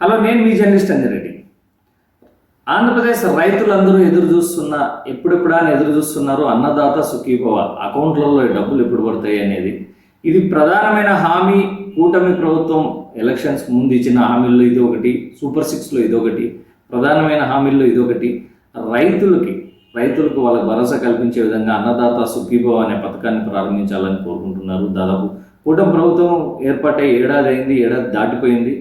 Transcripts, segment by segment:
Hello నేను మీ journalist Anji Reddy Andhra Pradesh రైతులందరూ ఎదురు చూస్తున్న ఎప్పుడెప్పుడా అని ఎదురు చూస్తున్నారు అన్నదాత సుఖీభవ అకౌంట్లలో డబ్బులు ఎప్పుడు పడతాయి అనేది. ఇది ప్రధానమైన హామీ. కూటమి ప్రభుత్వం ఎలక్షన్స్ ముందు ఇచ్చిన హామీల్లో ఇది ఒకటి సూపర్ సిక్స్లో ఇది ఒకటి ప్రధానమైన హామీల్లో ఇది ఒకటి. రైతులకి రైతులకు వాళ్ళకి భరోసా కల్పించే విధంగా అన్నదాత సుఖీభవ అనే పథకాన్ని ప్రారంభించాలని కోరుకుంటున్నారు. దాదాపు కూటమి ప్రభుత్వం ఏర్పాటై ఏడాది అయింది ఏడాది దాటిపోయింది.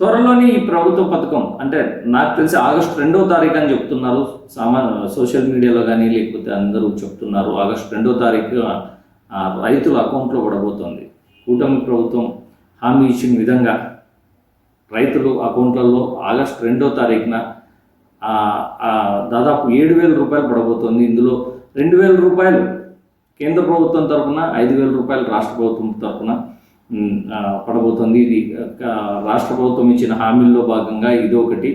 త్వరలోనే ఈ ప్రభుత్వ పథకం అంటే నాకు తెలిసి ఆగస్టు రెండో తారీఖు అని చెప్తున్నారు సామా సోషల్ మీడియాలో కానీ లేకపోతే అందరూ చెప్తున్నారు ఆగస్టు రెండో తారీఖు రైతుల అకౌంట్లో పడబోతోంది కూటమి ప్రభుత్వం హామీ ఇచ్చిన విధంగా రైతులు అకౌంట్లలో ఆగస్టు రెండో తారీఖున దాదాపు ఏడు వేల రూపాయలు పడబోతోంది. ఇందులో రెండు వేల రూపాయలు కేంద్ర ప్రభుత్వం తరఫున ఐదు వేల రూపాయలు రాష్ట్ర ప్రభుత్వం తరఫున పడబోతోంది. ఇది రాష్ట్ర ప్రభుత్వం ఇచ్చిన హామీల్లో భాగంగా ఇది ఒకటి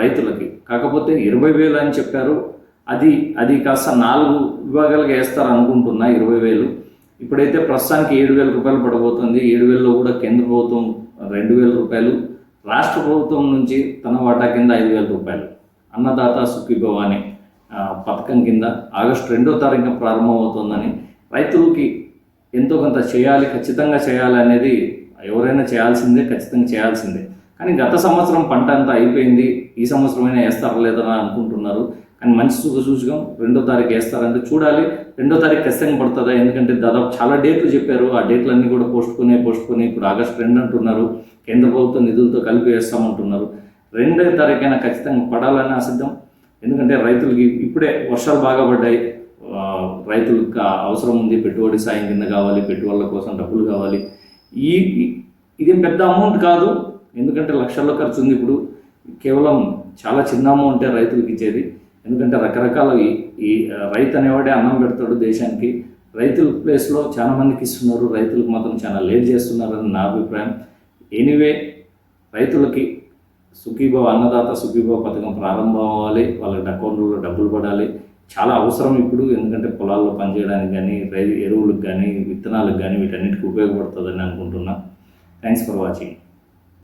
రైతులకి. కాకపోతే ఇరవై వేలు అని చెప్పారు. అది అది కాస్త నాలుగు విభాగాలుగా వేస్తారు అనుకుంటున్నా ఇరవై వేలు. ఇప్పుడైతే ప్రస్తుతానికి ఏడు వేల రూపాయలు పడబోతుంది. ఏడు వేలలో కూడా కేంద్ర ప్రభుత్వం రెండు వేల రూపాయలు. రాష్ట్ర ప్రభుత్వం నుంచి తన వాటా కింద ఐదు వేల రూపాయలు. అన్నదాత సుఖీభవ అనే పథకం కింద ఆగస్టు రెండో తారీఖున ప్రారంభమవుతుందని రైతులకి ఎంతో కొంత చేయాలి ఖచ్చితంగా చేయాలి అనేది ఎవరైనా చేయాల్సిందే ఖచ్చితంగా చేయాల్సిందే. కానీ గత సంవత్సరం పంట అంతా అయిపోయింది ఈ సంవత్సరమైనా వేస్తారా లేదని అనుకుంటున్నారు. కానీ మంచి సుఖ సూచకం రెండో తారీఖు వేస్తారంటే చూడాలి రెండో తారీఖు ఖచ్చితంగా పడుతుందా? ఎందుకంటే దాదాపు చాలా డేట్లు చెప్పారు ఆ డేట్లన్నీ కూడా పోస్ట్పోనే పోనే ఇప్పుడు ఆగస్ట్ రెండు అంటున్నారు. కేంద్ర ప్రభుత్వం నిధులతో కలిపి వేస్తామంటున్నారు. రెండో తారీఖైనా ఖచ్చితంగా పడాలని ఆశిద్దాం. ఎందుకంటే రైతులకి ఇప్పుడే వర్షాలు బాగా పడ్డాయి. రైతులకు అవసరం ఉంది పెట్టుబడి సాయం కింద కావాలి పెట్టుబడుల కోసం డబ్బులు కావాలి. ఈ ఇది పెద్ద అమౌంట్ కాదు. ఎందుకంటే లక్షల్లో ఖర్చు ఉంది ఇప్పుడు. కేవలం చాలా చిన్న అమౌంటే రైతులకు ఇచ్చేది. ఎందుకంటే రకరకాల ఈ రైతు అనేవాడే అన్నం పెడతాడు దేశానికి. రైతుల ప్లేస్లో చాలా మందికి ఇస్తున్నారు. రైతులకు మాత్రం చాలా లేట్ చేస్తున్నారని నా అభిప్రాయం. ఎనీవే రైతులకి సుఖీభవ అన్నదాత సుఖీభావ పథకం ప్రారంభం అవ్వాలి. వాళ్ళ అకౌంట్లో డబ్బులు పడాలి. చాలా అవసరం ఇప్పుడు ఎందుకంటే పొలాల్లో పనిచేయడానికి కానీ రై ఎరువులకు కానీ విత్తనాలకు కానీ వీటన్నిటికీ ఉపయోగపడుతుందని అనుకుంటున్నా. Thanks for watching